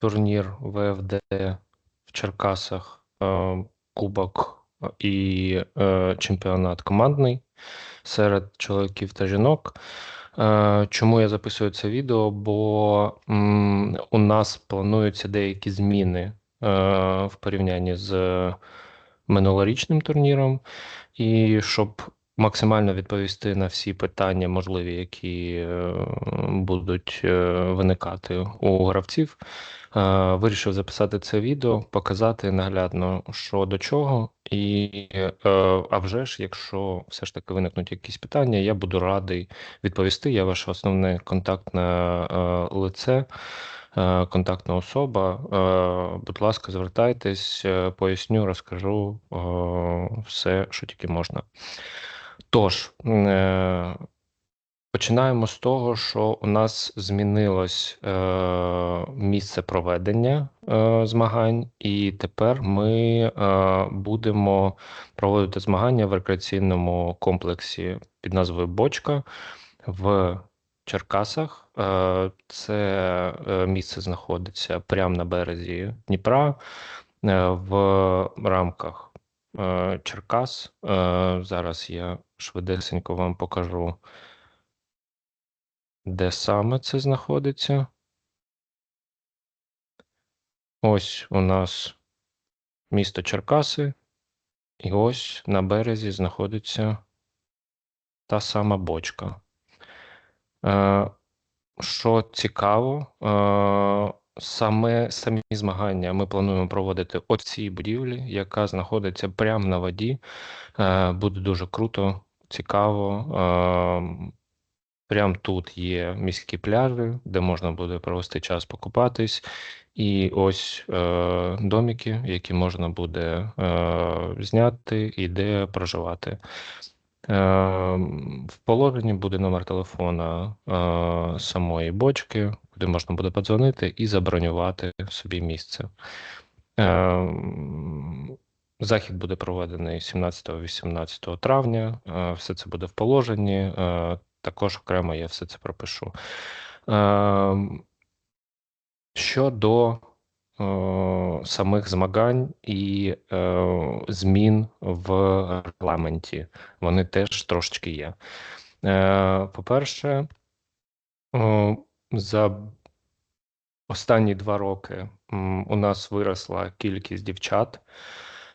турнір ВФД в Черкасах, е, Кубок і е, чемпіонат командний серед чоловіків та жінок. Е, Чому я записую це відео? Бо у нас плануються деякі зміни в порівнянні з минулорічним турніром, і щоб максимально відповісти на всі питання, можливі, які е, будуть е, виникати у гравців, е, вирішив записати це відео, показати наглядно, що до чого, і а вже ж, якщо все ж таки виникнуть якісь питання, я буду радий відповісти. Я ваше основне контактне лице. Контактна особа, будь ласка, звертайтесь, поясню, розкажу все, що тільки можна. Тож, е, починаємо з того, що у нас змінилось е, місце проведення е, змагань, і тепер ми будемо проводити змагання в рекреаційному комплексі під назвою Бочка в Черкасах. Це місце знаходиться прямо на березі Дніпра в рамках Черкас. Зараз я швидесенько вам покажу, де саме це знаходиться. Ось у нас місто Черкаси, і ось на березі знаходиться та сама бочка. Е, Що цікаво, е, саме самі змагання ми плануємо проводити в цій будівлі, яка знаходиться прямо на воді. Е, Буде дуже круто, цікаво. Е, Прямо тут є міські пляжі, де можна буде провести час покупатись, і ось е, домики, які можна буде е, зняти і де проживати. Е, В положенні буде номер телефона е, самої бочки, куди можна буде подзвонити і забронювати собі місце. Е, Захід буде проведений 17-18 травня. Е, Все це буде в положенні. Е, Також окремо я все це пропишу. Е, Щодо самих змагань і змін в регламенті, вони теж трошечки є. По-перше, за останні два роки у нас виросла кількість дівчат.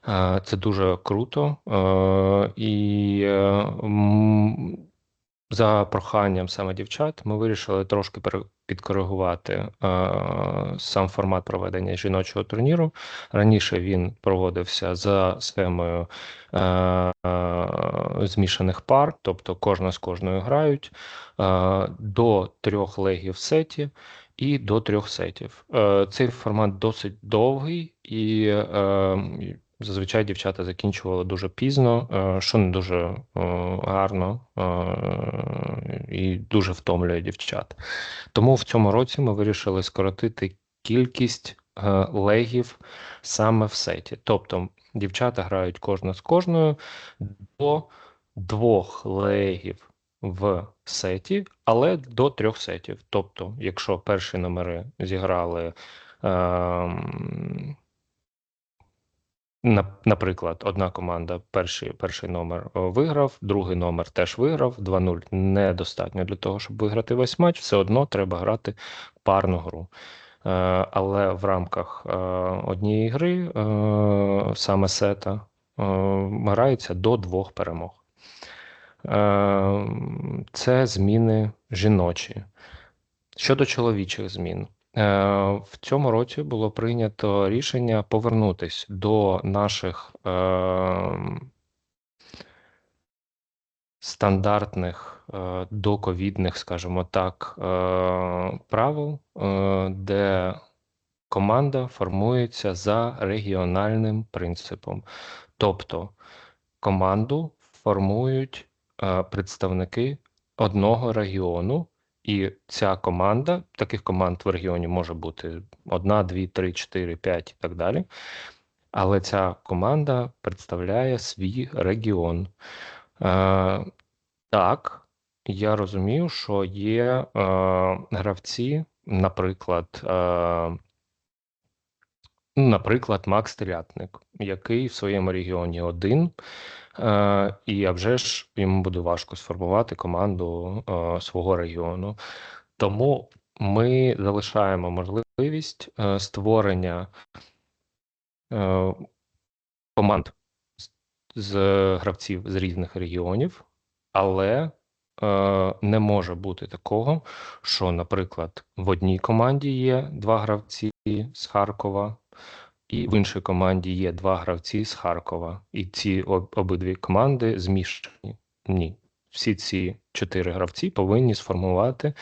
Е, Це дуже круто. Е, І е, за проханням саме дівчат ми вирішили трошки підкоригувати сам формат проведення жіночого турніру. Раніше він проводився за схемою змішаних пар, тобто кожна з кожною грають до трьох легів в сеті і до трьох сетів. Цей формат досить довгий і зазвичай дівчата закінчували дуже пізно, е, що не дуже е, гарно е, і дуже втомлює дівчат. Тому в цьому році ми вирішили скоротити кількість легів саме в сеті. Тобто дівчата грають кожна з кожною до двох легів в сеті, але до трьох сетів. Тобто, якщо перші номери зіграли. На- Наприклад, одна команда перший, перший номер виграв, другий номер теж виграв. 2-0 недостатньо для того, щоб виграти весь матч. Все одно треба грати парну гру. Е, Але в рамках е, однієї гри, е, саме сета, грається до двох перемог. Це зміни жіночі. Щодо чоловічих змін, в цьому році було прийнято рішення повернутись до наших е, стандартних е, доковідних, скажімо так, е, правил, е, де команда формується за регіональним принципом. Тобто команду формують е, представники одного регіону. І ця команда, таких команд в регіоні може бути одна, дві, три, чотири, п'ять і так далі. Але ця команда представляє свій регіон. Е, так, я розумію, що є е, гравці, наприклад, е, наприклад, Макс Телятник, який в своєму регіоні один, е, і а вже ж йому буде важко сформувати команду е, свого регіону. Тому ми залишаємо можливість е, створення команд з, гравців з різних регіонів, але не може бути такого, що, наприклад, в одній команді є два гравці з Харкова, і в іншій команді є два гравці з Харкова, і ці обидві команди змішані. Ні. Всі ці чотири гравці повинні сформувати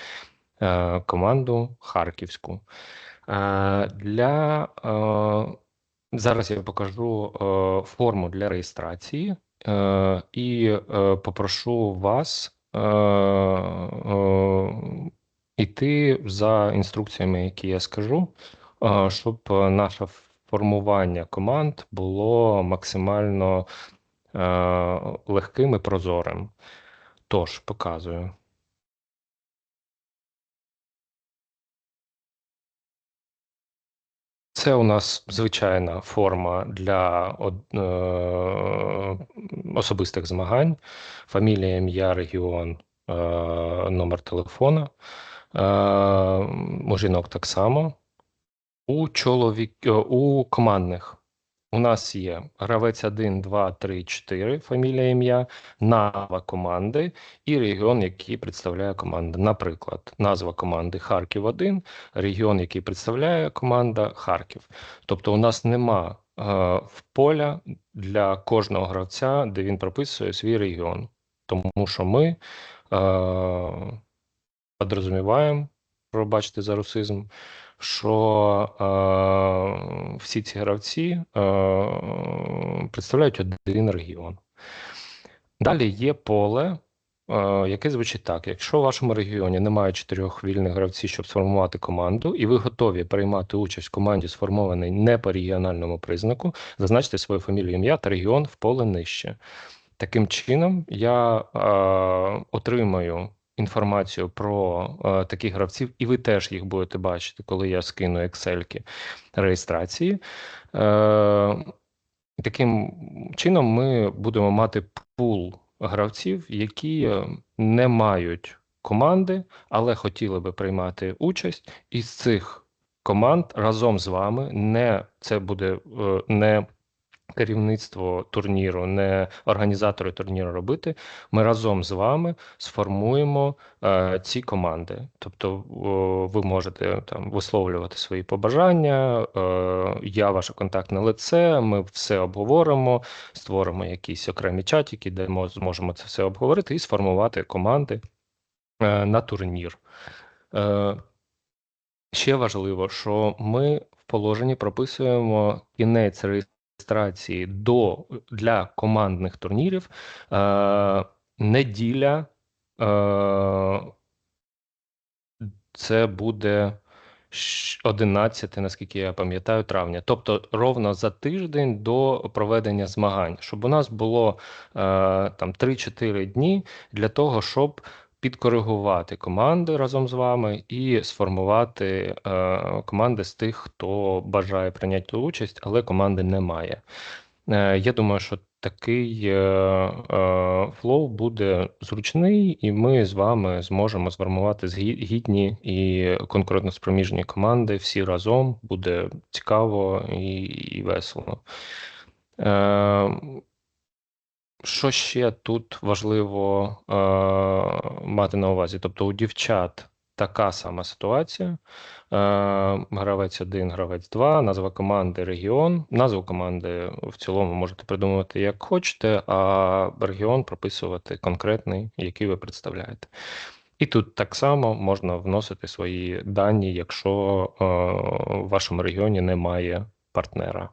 е, команду харківську. Е, для е, Зараз я покажу е, форму для реєстрації е, і е, попрошу вас е, е, йти за інструкціями, які я скажу, е, щоб наше формування команд було максимально е, легким і прозорим. Тож, показую. Це у нас звичайна форма для е, особистих змагань. Фамілія, ім'я, регіон, е, номер телефона. Е, у жінок так само. У чоловік е, у командних у нас є гравець 1, 2, 3, 4, фамілія, ім'я, назва команди і регіон, який представляє команда. Наприклад, назва команди Харків 1, регіон, який представляє команда Харків. Тобто, у нас нема е, в поля для кожного гравця, де він прописує свій регіон. Тому що ми е, підрозуміваємо, пробачте за русизм, що е, всі ці гравці е, представляють один регіон. Далі є поле, е, яке звучить так: якщо в вашому регіоні немає чотирьох вільних гравців, щоб сформувати команду, і ви готові приймати участь в команді, сформованій не по регіональному признаку, зазначте свою фамілію ім'я та регіон в поле нижче. Таким чином, я е, отримаю інформацію про е, таких гравців, і ви теж їх будете бачити, коли я скину Excel реєстрації. Е, Таким чином, ми будемо мати пул гравців, які е, не мають команди, але хотіли би приймати участь із цих команд разом з вами. Не це буде е, не керівництво турніру, не організатори турніру робити. Ми разом з вами сформуємо е, ці команди. Тобто, о, ви можете там висловлювати свої побажання. Е, я ваше контактне лице. Ми все обговоримо, створимо якісь окремі чатики, де ми зможемо це все обговорити і сформувати команди е, на турнір. Е, Ще важливо, що ми в положенні прописуємо кінець реєстрації до для командних турнірів е, неділя. Е, це буде 11, наскільки я пам'ятаю, травня. Тобто ровно за тиждень до проведення змагань, щоб у нас було е, там 3-4 дні для того, щоб підкоригувати команди разом з вами і сформувати е, команди з тих, хто бажає прийняти участь, але команди немає. Е, Я думаю, що такий е, е, флоу буде зручний, і ми з вами зможемо сформувати гідні і конкурентоспроміжні команди всі разом. Буде цікаво і, і весело. Е, що ще тут важливо е, мати на увазі? Тобто у дівчат така сама ситуація: е, гравець 1, гравець 2, назва команди регіон. Назву команди в цілому можете придумувати як хочете, а регіон прописувати конкретний, який ви представляєте. І тут так само можна вносити свої дані, якщо е, в вашому регіоні немає партнера.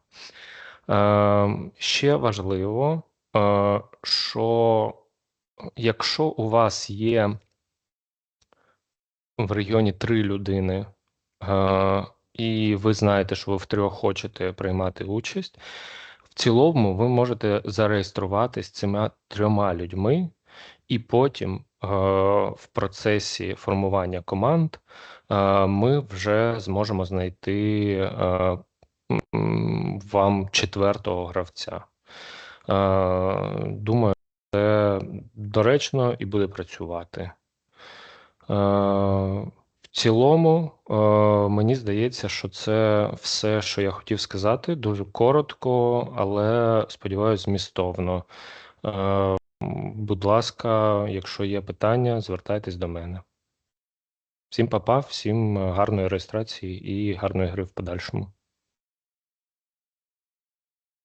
Е, Ще важливо. Е, що якщо у вас є в регіоні три людини, е, і ви знаєте, що ви втрьох хочете приймати участь, в цілому ви можете зареєструватися цими трьома людьми, і потім е, в процесі формування команд ми вже зможемо знайти вам четвертого гравця. Е, Думаю, це доречно і буде працювати. Е, В цілому, е, мені здається, що це все, що я хотів сказати, дуже коротко, але сподіваюся, змістовно. Будь ласка, якщо є питання, звертайтесь до мене. Всім па-па, всім гарної реєстрації і гарної гри в подальшому.